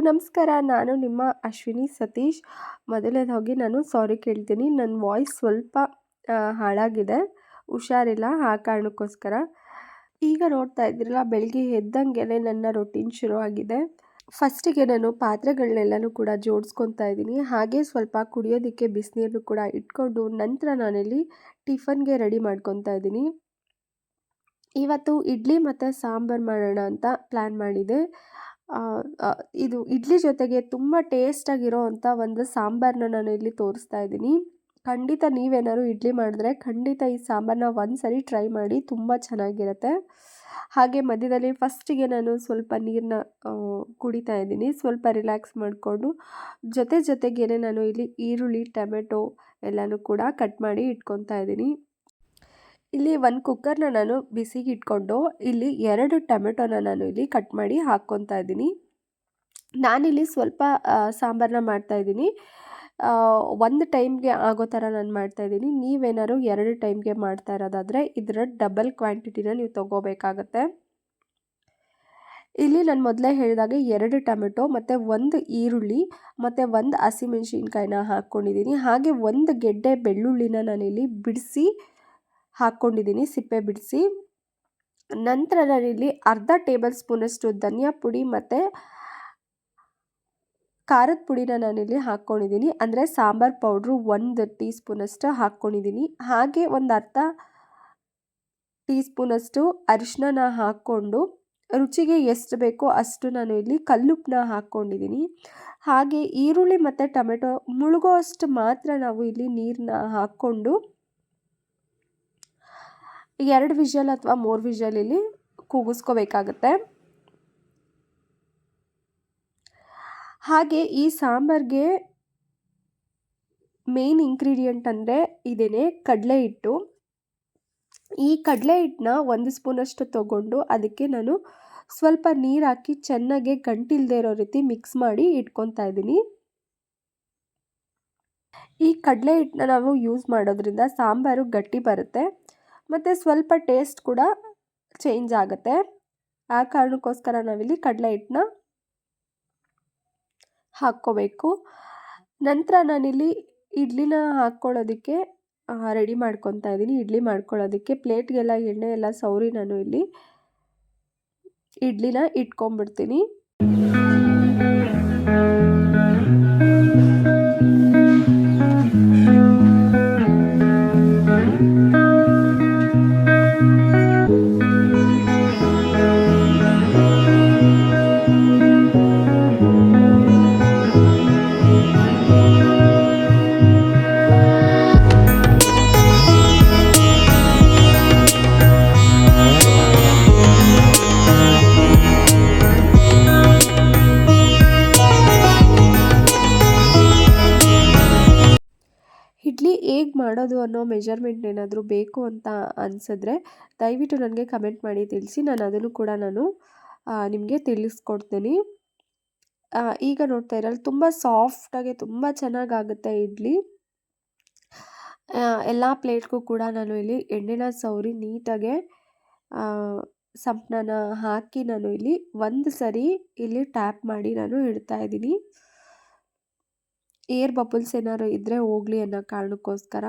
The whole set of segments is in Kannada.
ನಮಸ್ಕಾರ. ನಾನು ನಿಮ್ಮ ಅಶ್ವಿನಿ ಸತೀಶ್. ಮೊದಲನೇದಾಗಿ ನಾನು ಸಾರಿ ಕೇಳ್ತೀನಿ. ನನ್ನ ವಾಯ್ಸ್ ಸ್ವಲ್ಪ ಹಾಳಾಗಿದೆ. ಹುಷಾರಿಲ್ಲ, ಆ ಕಾರಣಕ್ಕೋಸ್ಕರ. ಈಗ ನೋಡ್ತಾ ಇದ್ದೀರಲ್ಲ, ಬೆಳಗ್ಗೆ ಎದ್ದಂಗೆ ನನ್ನ ರೊಟೀನ್ ಶುರು ಆಗಿದೆ ಫಸ್ಟಿಗೆ ನಾನು ಪಾತ್ರೆಗಳನ್ನೆಲ್ಲನೂ ಕೂಡ ಜೋಡಿಸ್ಕೊತಾ ಇದ್ದೀನಿ. ಹಾಗೆ ಸ್ವಲ್ಪ ಕುಡಿಯೋದಕ್ಕೆ ಬಿಸಿನೀರು ಕೂಡ ಇಟ್ಕೊಂಡು ನಂತರ ನಾನಿಲ್ಲಿ ಟಿಫನ್ಗೆ ರೆಡಿ ಮಾಡ್ಕೊತಾ ಇದ್ದೀನಿ. ಇವತ್ತು ಇಡ್ಲಿ ಮತ್ತು ಸಾಂಬಾರು ಮಾಡೋಣ ಅಂತ ಪ್ಲ್ಯಾನ್ ಮಾಡಿದೆ. ಇದು ಇಡ್ಲಿ ಜೊತೆಗೆ ತುಂಬ ಟೇಸ್ಟಾಗಿರೋ ಅಂಥ ಒಂದು ಸಾಂಬಾರನ್ನ ನಾನು ಇಲ್ಲಿ ತೋರಿಸ್ತಾ ಇದ್ದೀನಿ. ಖಂಡಿತ ನೀವೇನಾದ್ರು ಇಡ್ಲಿ ಮಾಡಿದ್ರೆ ಖಂಡಿತ ಈ ಸಾಂಬಾರನ್ನ ಒಂದು ಸರಿ ಟ್ರೈ ಮಾಡಿ ತುಂಬ ಚೆನ್ನಾಗಿರುತ್ತೆ. ಹಾಗೆ ಮಧ್ಯದಲ್ಲಿ ಫಸ್ಟಿಗೆ ನಾನು ಸ್ವಲ್ಪ ನೀರನ್ನ ಕುಡಿತಾ ಇದ್ದೀನಿ. ಸ್ವಲ್ಪ ರಿಲ್ಯಾಕ್ಸ್ ಮಾಡಿಕೊಂಡು ಜೊತೆ ಜೊತೆಗೇನೆ ನಾನು ಇಲ್ಲಿ ಈರುಳ್ಳಿ, ಟೊಮೆಟೊ ಎಲ್ಲನೂ ಕೂಡ ಕಟ್ ಮಾಡಿ ಇಟ್ಕೊತಾ ಇದ್ದೀನಿ. ಇಲ್ಲಿ ಒಂದು ಕುಕ್ಕರ್ನ ನಾನು ಬಿಸಿಗೆ ಇಟ್ಕೊಂಡು ಇಲ್ಲಿ ಎರಡು ಟೊಮೆಟೊನ ನಾನು ಇಲ್ಲಿ ಕಟ್ ಮಾಡಿ ಹಾಕ್ಕೊತಾ ಇದ್ದೀನಿ. ನಾನಿಲ್ಲಿ ಸ್ವಲ್ಪ ಸಾಂಬಾರನ್ನ ಮಾಡ್ತಾಯಿದ್ದೀನಿ ಒಂದು ಟೈಮ್ಗೆ ಆಗೋ ಥರ ನಾನು ಮಾಡ್ತಾ ಇದ್ದೀನಿ. ನೀವೇನಾದ್ರು ಎರಡು ಟೈಮ್ಗೆ ಮಾಡ್ತಾ ಇರೋದಾದರೆ ಇದರ ಡಬಲ್ ಕ್ವಾಂಟಿಟಿನ ನೀವು ತೊಗೋಬೇಕಾಗತ್ತೆ. ಇಲ್ಲಿ ನಾನು ಮೊದಲೇ ಹೇಳಿದಾಗೆ ಎರಡು ಟೊಮೆಟೊ ಮತ್ತು ಒಂದು ಈರುಳ್ಳಿ ಮತ್ತು ಒಂದು ಹಸಿಮೆಣ್ಸಿನ್ಕಾಯಿನ ಹಾಕ್ಕೊಂಡಿದ್ದೀನಿ ಹಾಗೆ ಒಂದು ಗೆಡ್ಡೆ ಬೆಳ್ಳುಳ್ಳಿನ ನಾನಿಲ್ಲಿ ಬಿಡಿಸಿ ಹಾಕ್ಕೊಂಡಿದ್ದೀನಿ, ಸಿಪ್ಪೆ ಬಿಡಿಸಿ. ನಂತರ ನಾನಿಲ್ಲಿ ಅರ್ಧ ಟೇಬಲ್ ಸ್ಪೂನಷ್ಟು ಧನಿಯಾ ಪುಡಿ ಮತ್ತು ಖಾರದ ಪುಡಿನ ನಾನಿಲ್ಲಿ ಹಾಕ್ಕೊಂಡಿದ್ದೀನಿ. ಅಂದರೆ ಸಾಂಬಾರು ಪೌಡ್ರು ಒಂದು ಟೀ ಸ್ಪೂನಷ್ಟು ಹಾಕ್ಕೊಂಡಿದ್ದೀನಿ. ಹಾಗೆ ಒಂದು ಅರ್ಧ ಟೀ ಸ್ಪೂನಷ್ಟು ಅರಿಶಿನ ಹಾಕ್ಕೊಂಡು ರುಚಿಗೆ ಎಷ್ಟು ಬೇಕೋ ಅಷ್ಟು ನಾನು ಇಲ್ಲಿ ಕಲ್ಲುಪ್ಪನ್ನ ಹಾಕ್ಕೊಂಡಿದ್ದೀನಿ. ಹಾಗೆ ಈರುಳ್ಳಿ ಮತ್ತು ಟೊಮೆಟೊ ಮುಳುಗೋ ಅಷ್ಟು ಮಾತ್ರ ನಾವು ಇಲ್ಲಿ ನೀರನ್ನ ಹಾಕ್ಕೊಂಡು ಎರಡು ವಿಷಲ್ ಅಥವಾ ಮೂರು ವಿಷಲ್ ಇಲ್ಲಿ ಕೂಗಿಸ್ಕೋಬೇಕಾಗತ್ತೆ. ಹಾಗೆ ಈ ಸಾಂಬಾರಿಗೆ ಮೇನ್ ಇಂಗ್ರೀಡಿಯೆಂಟ್ ಅಂದರೆ ಇದೇನೆ ಕಡಲೆ ಹಿಟ್ಟು. ಈ ಕಡಲೆ ಹಿಟ್ಟನ್ನ ಒಂದು ಸ್ಪೂನಷ್ಟು ತಗೊಂಡು ಅದಕ್ಕೆ ನಾನು ಸ್ವಲ್ಪ ನೀರು ಹಾಕಿ ಚೆನ್ನಾಗಿ ಗಂಟಿಲ್ದೇ ಇರೋ ರೀತಿ ಮಿಕ್ಸ್ ಮಾಡಿ ಇಟ್ಕೊತಾ ಇದ್ದೀನಿ. ಈ ಕಡಲೆ ಹಿಟ್ಟನ್ನ ನಾವು ಯೂಸ್ ಮಾಡೋದ್ರಿಂದ ಸಾಂಬಾರು ಗಟ್ಟಿ ಬರುತ್ತೆ. ಮತ್ತು ಸ್ವಲ್ಪ ಟೇಸ್ಟ್ ಕೂಡ ಚೇಂಜ್ ಆಗುತ್ತೆ. ಆ ಕಾರಣಕ್ಕೋಸ್ಕರ ನಾವಿಲ್ಲಿ ಕಡಲೆ ಹಿಟ್ಟನ್ನ ಹಾಕ್ಕೋಬೇಕು. ನಂತರ ನಾನಿಲ್ಲಿ ಇಡ್ಲಿನ ಹಾಕ್ಕೊಳ್ಳೋದಕ್ಕೆ ರೆಡಿ ಮಾಡ್ಕೊತಾ ಇದ್ದೀನಿ. ಇಡ್ಲಿ ಮಾಡ್ಕೊಳ್ಳೋದಕ್ಕೆ ಪ್ಲೇಟ್ಗೆಲ್ಲ ಎಣ್ಣೆ ಎಲ್ಲ ಸೌರಿ ನಾನು ಇಲ್ಲಿ ಇಡ್ಲಿನ ಇಟ್ಕೊಂಡ್ಬಿಡ್ತೀನಿ. ಹೇಗೆ ಮಾಡೋದು ಅನ್ನೋ ಮೆಜರ್ಮೆಂಟ್ ಏನಾದರೂ ಬೇಕು ಅಂತ ಅನಿಸಿದ್ರೆ ದಯವಿಟ್ಟು ನನಗೆ ಕಮೆಂಟ್ ಮಾಡಿ ತಿಳಿಸಿ. ನಾನು ಅದನ್ನು ಕೂಡ ನಾನು ನಿಮಗೆ ತಿಳಿಸ್ಕೊಡ್ತೀನಿ. ಈಗ ನೋಡ್ತಾ ಇರಲ್ಲ, ತುಂಬ ಸಾಫ್ಟಾಗಿ ತುಂಬ ಚೆನ್ನಾಗಾಗುತ್ತೆ ಇಡ್ಲಿ. ಎಲ್ಲ ಪ್ಲೇಟ್ಗೂ ಕೂಡ ನಾನು ಇಲ್ಲಿ ಎಣ್ಣೆನ ಸವರಿ ನೀಟಾಗೆ ಸಂಪನ್ನ ಹಾಕಿ ನಾನು ಇಲ್ಲಿ ಒಂದು ಸರಿ ಇಲ್ಲಿ ಟ್ಯಾಪ್ ಮಾಡಿ ನಾನು ಇಡ್ತಾ ಇದ್ದೀನಿ. ಏರ್ ಬಬಲ್ಸ್ ಏನಾದ್ರು ಇದ್ದರೆ ಹೋಗಲಿ ಅನ್ನೋ ಕಾರಣಕ್ಕೋಸ್ಕರ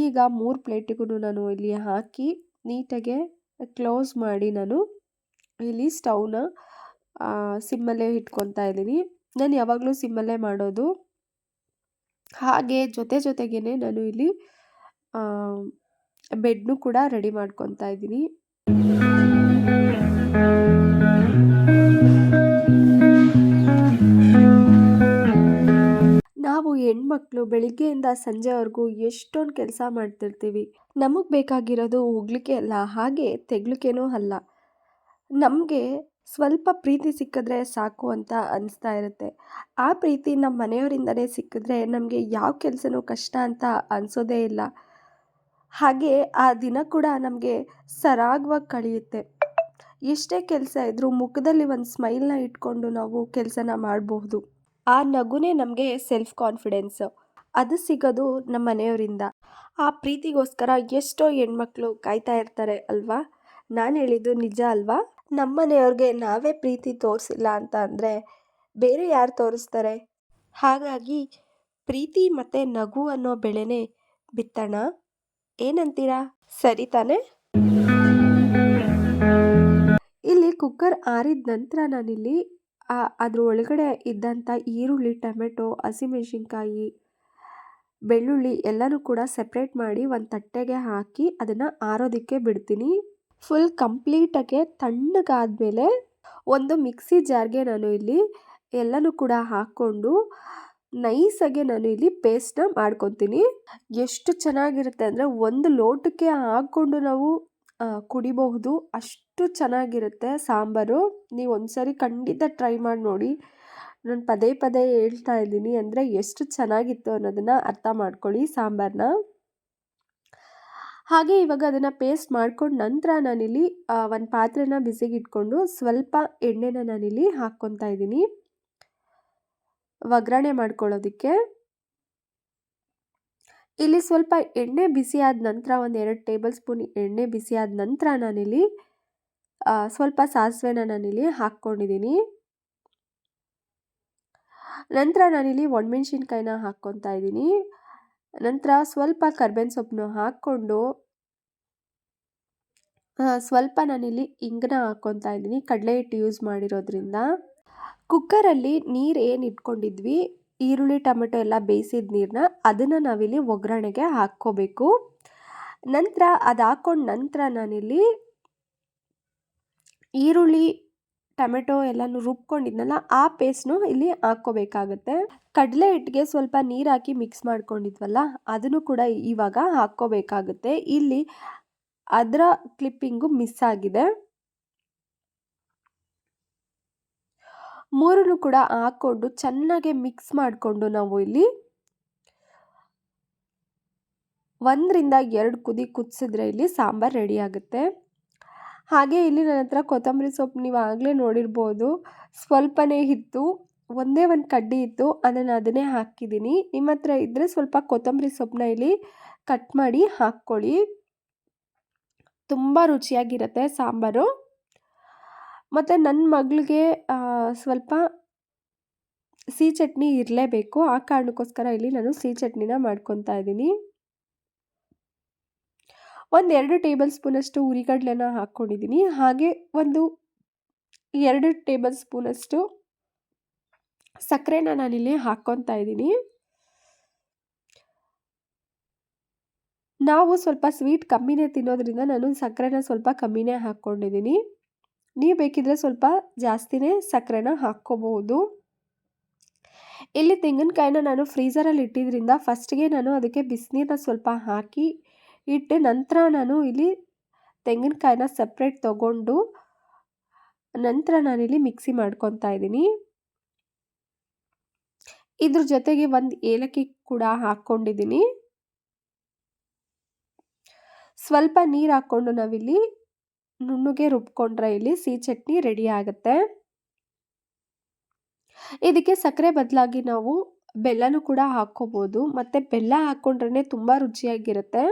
ಈಗ ಮೂರು ಪ್ಲೇಟಿಗೂ ನಾನು ಇಲ್ಲಿ ಹಾಕಿ ನೀಟಾಗೆ ಕ್ಲೋಸ್ ಮಾಡಿ ನಾನು ಇಲ್ಲಿ ಸ್ಟವ್ನ ಸಿಮ್ಮಲ್ಲೇ ಇಟ್ಕೊತಾ ಇದ್ದೀನಿ. ನಾನು ಯಾವಾಗಲೂ ಸಿಮ್ಮಲ್ಲೇ ಮಾಡೋದು. ಹಾಗೆ ಜೊತೆ ಜೊತೆಗೇ ನಾನು ಇಲ್ಲಿ ಬೆಡ್ನು ಕೂಡ ರೆಡಿ ಮಾಡ್ಕೊತಾ ಇದ್ದೀನಿ. ಹೆಣ್ಮಕ್ಳು ಬೆಳಿಗ್ಗೆಯಿಂದ ಸಂಜೆವರೆಗೂ ಎಷ್ಟೊಂದು ಕೆಲಸ ಮಾಡ್ತಿರ್ತೀವಿ. ನಮಗೆ ಬೇಕಾಗಿರೋದು ಹೋಗ್ಲಿಕ್ಕೆ ಅಲ್ಲ, ಹಾಗೆ ತೆಗ್ಲಿಕ್ಕೇನೂ ಅಲ್ಲ. ನಮಗೆ ಸ್ವಲ್ಪ ಪ್ರೀತಿ ಸಿಕ್ಕಿದ್ರೆ ಸಾಕು ಅಂತ ಅನಿಸ್ತಾ ಇರುತ್ತೆ. ಆ ಪ್ರೀತಿ ನಮ್ಮ ಮನೆಯವರಿಂದಲೇ ಸಿಕ್ಕಿದ್ರೆ ನಮಗೆ ಯಾವ ಕೆಲಸನೂ ಕಷ್ಟ ಅಂತ ಅನಿಸೋದೇ ಇಲ್ಲ. ಹಾಗೆ ಆ ದಿನ ಕೂಡ ನಮಗೆ ಸರಾಗವಾಗಿ ಕಳೆಯುತ್ತೆ. ಎಷ್ಟೇ ಕೆಲಸ ಇದ್ದರೂ ಮುಖದಲ್ಲಿ ಒಂದು ಸ್ಮೈಲ್ನ ಇಟ್ಕೊಂಡು ನಾವು ಕೆಲಸನ ಮಾಡಬಹುದು. ಆ ನಗುನೇ ನಮಗೆ ಸೆಲ್ಫ್ ಕಾನ್ಫಿಡೆನ್ಸ್ ಅದು ಸಿಗೋದು ನಮ್ಮ ಮನೆಯವರಿಂದ. ಆ ಪ್ರೀತಿಗೋಸ್ಕರ ಎಷ್ಟೋ ಹೆಣ್ಮಕ್ಳು ಕಾಯ್ತಾ ಇರ್ತಾರೆ ಅಲ್ವಾ? ನಾನು ಹೇಳಿದ್ದು ನಿಜ ಅಲ್ವಾ? ನಮ್ಮ ಮನೆಯವ್ರಿಗೆ ನಾವೇ ಪ್ರೀತಿ ತೋರಿಸಿಲ್ಲ ಅಂತ ಅಂದರೆ ಬೇರೆ ಯಾರು ತೋರಿಸ್ತಾರೆ? ಹಾಗಾಗಿ ಪ್ರೀತಿ ಮತ್ತು ನಗು ಅನ್ನೋ ಬೆಳೆನೇ ಬಿತ್ತೋಣ. ಏನಂತೀರಾ? ಸರಿ ತಾನೇ? ಇಲ್ಲಿ ಕುಕ್ಕರ್ ಆರಿದ ನಂತರ ನಾನಿಲ್ಲಿ ಅದ್ರ ಒಳಗಡೆ ಇದ್ದಂಥ ಈರುಳ್ಳಿ, ಟೊಮೆಟೊ, ಹಸಿಮೆಣ್ಸಿನ್ಕಾಯಿ, ಬೆಳ್ಳುಳ್ಳಿ ಎಲ್ಲನೂ ಕೂಡ ಸೆಪ್ರೇಟ್ ಮಾಡಿ ಒಂದು ತಟ್ಟೆಗೆ ಹಾಕಿ ಅದನ್ನು ಆರೋದಕ್ಕೆ ಬಿಡ್ತೀನಿ. ಫುಲ್ ಕಂಪ್ಲೀಟಾಗೆ ತಣ್ಣಗಾದಮೇಲೆ ಒಂದು ಮಿಕ್ಸಿ ಜಾರ್ಗೆ ನಾನು ಇಲ್ಲಿ ಎಲ್ಲನೂ ಕೂಡ ಹಾಕ್ಕೊಂಡು ನೈಸಾಗೆ ನಾನು ಇಲ್ಲಿ ಪೇಸ್ಟ್ನ ಮಾಡ್ಕೊತೀನಿ. ಎಷ್ಟು ಚೆನ್ನಾಗಿರುತ್ತೆ ಅಂದರೆ ಒಂದು ಲೋಟಕ್ಕೆ ಹಾಕ್ಕೊಂಡು ನಾವು ಕುಡಿಬಹುದು. ಅಷ್ಟು ಚೆನ್ನಾಗಿರುತ್ತೆ ಸಾಂಬಾರು. ನೀವು ಒಂದ್ಸರಿ ಖಂಡಿತ ಟ್ರೈ ಮಾಡಿ ನೋಡಿ. ನಾನು ಪದೇ ಪದೇ ಹೇಳ್ತಾ ಇದ್ದೀನಿ ಅಂದರೆ ಎಷ್ಟು ಚೆನ್ನಾಗಿತ್ತು ಅನ್ನೋದನ್ನು ಅರ್ಥ ಮಾಡ್ಕೊಳ್ಳಿ ಸಾಂಬಾರನ್ನ ಹಾಗೆ ಇವಾಗ ಅದನ್ನು ಪೇಸ್ಟ್ ಮಾಡ್ಕೊಂಡು ನಂತರ ನಾನಿಲ್ಲಿ ಒಂದು ಪಾತ್ರೆನ ಬಿಸಿಗಿಟ್ಕೊಂಡು ಸ್ವಲ್ಪ ಎಣ್ಣೆನ ನಾನಿಲ್ಲಿ ಹಾಕ್ಕೊತಾ ಇದ್ದೀನಿ. ಒಗ್ಗರಣೆ ಮಾಡ್ಕೊಳ್ಳೋದಕ್ಕೆ. ಇಲ್ಲಿ ಸ್ವಲ್ಪ ಎಣ್ಣೆ ಬಿಸಿ ಆದ ನಂತರ ಒಂದು ಎರಡು ಟೇಬಲ್ ಸ್ಪೂನ್ ಎಣ್ಣೆ ಬಿಸಿ ಆದ ನಂತರ ನಾನಿಲ್ಲಿ ಸ್ವಲ್ಪ ಸಾಸಿವೆನ ನಾನಿಲ್ಲಿ ಹಾಕ್ಕೊಂಡಿದ್ದೀನಿ ನಂತರ ನಾನಿಲ್ಲಿ ಒಣಮೆಣ್ಸಿನ್ಕಾಯಿನ ಹಾಕ್ಕೊತಾ ಇದ್ದೀನಿ ನಂತರ ಸ್ವಲ್ಪ ಕರ್ಬೇವಿನ ಸೊಪ್ಪನ್ನು ಹಾಕ್ಕೊಂಡು ಸ್ವಲ್ಪ ನಾನಿಲ್ಲಿ ಇಂಗನ ಹಾಕ್ಕೊತಾ ಇದ್ದೀನಿ ಕಡಲೆ ಹಿಟ್ಟು ಯೂಸ್ ಮಾಡಿರೋದ್ರಿಂದ. ಕುಕ್ಕರಲ್ಲಿ ನೀರು ಏನು ಇಟ್ಕೊಂಡಿದ್ವಿ? ಈರುಳ್ಳಿ, ಟೊಮೆಟೊ ಎಲ್ಲ ಬೇಯಿಸಿದ ನೀರನ್ನ ಅದನ್ನು ನಾವಿಲ್ಲಿ ಒಗ್ಗರಣೆಗೆ ಹಾಕ್ಕೋಬೇಕು. ನಂತರ ಅದು ಹಾಕ್ಕೊಂಡ ನಂತರ ನಾನಿಲ್ಲಿ ಈರುಳ್ಳಿ, ಟೊಮೆಟೊ ಎಲ್ಲನೂ ರುಬ್ಕೊಂಡಿದ್ನಲ್ಲ, ಆ ಪೇಸ್ಟ್ನು ಇಲ್ಲಿ ಹಾಕ್ಕೋಬೇಕಾಗತ್ತೆ. ಕಡಲೆ ಹಿಟ್ಟಿಗೆ ಸ್ವಲ್ಪ ನೀರು ಹಾಕಿ ಮಿಕ್ಸ್ ಮಾಡ್ಕೊಂಡಿದ್ವಲ್ಲ, ಅದನ್ನು ಕೂಡ ಇವಾಗ ಹಾಕ್ಕೋಬೇಕಾಗುತ್ತೆ. ಇಲ್ಲಿ ಅದರ ಕ್ಲಿಪ್ಪಿಂಗು ಮಿಸ್ ಆಗಿದೆ. ಮೂರನ್ನು ಕೂಡ ಹಾಕ್ಕೊಂಡು ಚೆನ್ನಾಗಿ ಮಿಕ್ಸ್ ಮಾಡಿಕೊಂಡು ನಾವು ಇಲ್ಲಿ ಒಂದರಿಂದ ಎರಡು ಕುದಿ ಕುದಿಸಿದ್ರೆ ಇಲ್ಲಿ ಸಾಂಬಾರು ರೆಡಿ ಆಗುತ್ತೆ. ಹಾಗೆ ಇಲ್ಲಿ ನನ್ನ ಹತ್ರ ಕೊತ್ತಂಬರಿ ಸೊಪ್ಪು ನೀವು ಆಗಲೇ ನೋಡಿರ್ಬೋದು. ಸ್ವಲ್ಪನೇ ಇತ್ತು, ಒಂದೇ ಒಂದು ಕಡ್ಡಿ ಇತ್ತು, ಅದನ್ನು ಅದನ್ನೇ ಹಾಕಿದ್ದೀನಿ. ನಿಮ್ಮ ಹತ್ರ ಇದ್ದರೆ ಸ್ವಲ್ಪ ಕೊತ್ತಂಬರಿ ಸೊಪ್ಪನ್ನ ಇಲ್ಲಿ ಕಟ್ ಮಾಡಿ ಹಾಕ್ಕೊಳ್ಳಿ. ತುಂಬ ರುಚಿಯಾಗಿರುತ್ತೆ ಸಾಂಬಾರು. ಮತ್ತು ನನ್ನ ಮಗಳಿಗೆ ಸ್ವಲ್ಪ ಸಿಹಿ ಚಟ್ನಿ ಇರಲೇಬೇಕು. ಆ ಕಾರಣಕ್ಕೋಸ್ಕರ ಇಲ್ಲಿ ನಾನು ಸಿಹಿ ಚಟ್ನಿನ ಮಾಡ್ಕೊತಾ ಇದ್ದೀನಿ. ಒಂದು ಎರಡು ಟೇಬಲ್ ಸ್ಪೂನಷ್ಟು ಉರಿಗಡ್ಲೆನ ಹಾಕ್ಕೊಂಡಿದ್ದೀನಿ ಹಾಗೆ ಒಂದು ಎರಡು ಟೇಬಲ್ ಸ್ಪೂನಷ್ಟು ಸಕ್ಕರೆನ ನಾನಿಲ್ಲಿ ಹಾಕ್ಕೊತಾ ಇದ್ದೀನಿ. ನಾವು ಸ್ವಲ್ಪ ಸ್ವೀಟ್ ಕಮ್ಮಿನೇ ತಿನ್ನೋದ್ರಿಂದ ನಾನು ಸಕ್ಕರೆನ ಸ್ವಲ್ಪ ಕಮ್ಮಿನೇ ಹಾಕ್ಕೊಂಡಿದ್ದೀನಿ. ನೀವು ಬೇಕಿದ್ರೆ ಸ್ವಲ್ಪ ಜಾಸ್ತಿನೇ ಸಕ್ಕರೆನ ಹಾಕ್ಕೋಬಹುದು ಇಲ್ಲಿ ತೆಂಗಿನಕಾಯಿನ ನಾನು ಫ್ರೀಸರಲ್ಲಿ ಇಟ್ಟಿದ್ರಿಂದ ಫಸ್ಟ್ಗೆ ನಾನು ಅದಕ್ಕೆ ಬಿಸಿನೀರನ್ನ ಸ್ವಲ್ಪ ಹಾಕಿ ಇಟ್ಟು ನಂತರ ನಾನು ಇಲ್ಲಿ ತೆಂಗಿನಕಾಯಿನ ಸಪ್ರೇಟ್ ತಗೊಂಡು ನಂತರ ನಾನಿಲ್ಲಿ ಮಿಕ್ಸಿ ಮಾಡ್ಕೊತಾ ಇದ್ದೀನಿ. ಇದ್ರ ಜೊತೆಗೆ ಒಂದು ಏಲಕ್ಕಿ ಕೂಡ ಹಾಕ್ಕೊಂಡಿದ್ದೀನಿ. ಸ್ವಲ್ಪ ನೀರು ಹಾಕ್ಕೊಂಡು ನಾವಿಲ್ಲಿ ನುಣ್ಣಗೆ ರುಬ್ಕೊಂಡ್ರೆ ಇಲ್ಲಿ ಸಿಹಿ ಚಟ್ನಿ ರೆಡಿ ಆಗುತ್ತೆ. ಇದಕ್ಕೆ ಸಕ್ಕರೆ ಬದಲಾಗಿ ನಾವು ಬೆಲ್ಲನೂ ಕೂಡ ಹಾಕ್ಕೋಬೋದು. ಮತ್ತು ಬೆಲ್ಲ ಹಾಕ್ಕೊಂಡ್ರೆ ತುಂಬ ರುಚಿಯಾಗಿರುತ್ತೆ.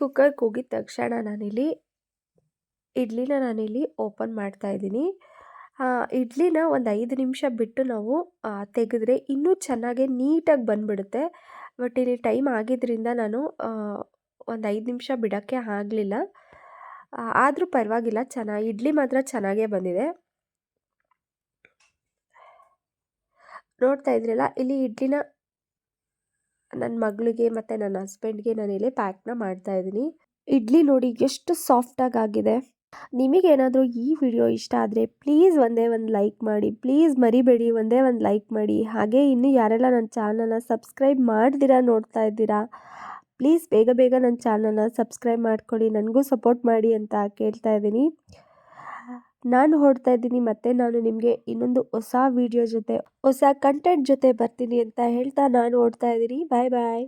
ಕುಕ್ಕರ್ ಕೂಗಿದ ತಕ್ಷಣ ನಾನಿಲ್ಲಿ, ಇಡ್ಲಿನ ನಾನಿಲ್ಲಿ ಓಪನ್ ಮಾಡ್ತಾ ಇದ್ದೀನಿ. ಇಡ್ಲಿನ ಒಂದು ಐದು ನಿಮಿಷ ಬಿಟ್ಟು ನಾವು ತೆಗೆದ್ರೆ ಇನ್ನೂ ಚೆನ್ನಾಗಿ ನೀಟಾಗಿ ಬಂದ್ಬಿಡುತ್ತೆ. ಬಟ್ ಇಲ್ಲಿ ಟೈಮ್ ಆಗಿದ್ದರಿಂದ ನಾನು ಒಂದು ಐದು ನಿಮಿಷ ಬಿಡೋಕ್ಕೆ ಆಗಲಿಲ್ಲ. ಆದರೂ ಪರವಾಗಿಲ್ಲ ಚೆನ್ನಾಗಿ ಇಡ್ಲಿ ಮಾತ್ರ ಚೆನ್ನಾಗೇ ಬಂದಿದೆ. ನೋಡ್ತಾ ಇದ್ರಲ್ಲ, ಇಲ್ಲಿ ಇಡ್ಲಿನ ನನ್ನ ಮಗಳಿಗೆ ಮತ್ತು ನನ್ನ ಹಸ್ಬೆಂಡ್ಗೆ ನಾನಿಲ್ಲಿ ಪ್ಯಾಕ್ನ ಮಾಡ್ತಾ ಇದ್ದೀನಿ. ಇಡ್ಲಿ ನೋಡಿ ಎಷ್ಟು ಸಾಫ್ಟಾಗಿ ಆಗಿದೆ. ನಿಮಗೇನಾದರೂ ಈ ವಿಡಿಯೋ ಇಷ್ಟ ಆದರೆ ಪ್ಲೀಸ್ ಒಂದೇ ಒಂದು ಲೈಕ್ ಮಾಡಿ, ಪ್ಲೀಸ್ ಮರಿಬೇಡಿ, ಒಂದೇ ಒಂದು ಲೈಕ್ ಮಾಡಿ. ಹಾಗೆ ಇನ್ನು ಯಾರೆಲ್ಲ ನನ್ನ ಚಾನಲ್ನ ಸಬ್ಸ್ಕ್ರೈಬ್ ಮಾಡ್ದಿರಾ ನೋಡ್ತಾ ಇದ್ದೀರಾ, ಪ್ಲೀಸ್ ಬೇಗ ಬೇಗ ನನ್ನ ಚಾನಲ್ನ ಸಬ್ಸ್ಕ್ರೈಬ್ ಮಾಡ್ಕೊಳ್ಳಿ, ನನಗೂ ಸಪೋರ್ಟ್ ಮಾಡಿ ಅಂತ ಕೇಳ್ತಾ ಇದ್ದೀನಿ. ನಾನು ಹೊರಡ್ತಾ ಇದ್ದೀನಿ ಮತ್ತೆ ನಾನು ನಿಮಗೆ ಇನ್ನೊಂದು ಹೊಸ ವಿಡಿಯೋ ಜೊತೆ, ಹೊಸ ಕಂಟೆಂಟ್ ಜೊತೆ ಬರ್ತೀನಿ ಅಂತ ಹೇಳ್ತಾ ನಾನು ಓಡ್ತಾ ಇದ್ದೀನಿ. ಬಾಯ್ ಬಾಯ್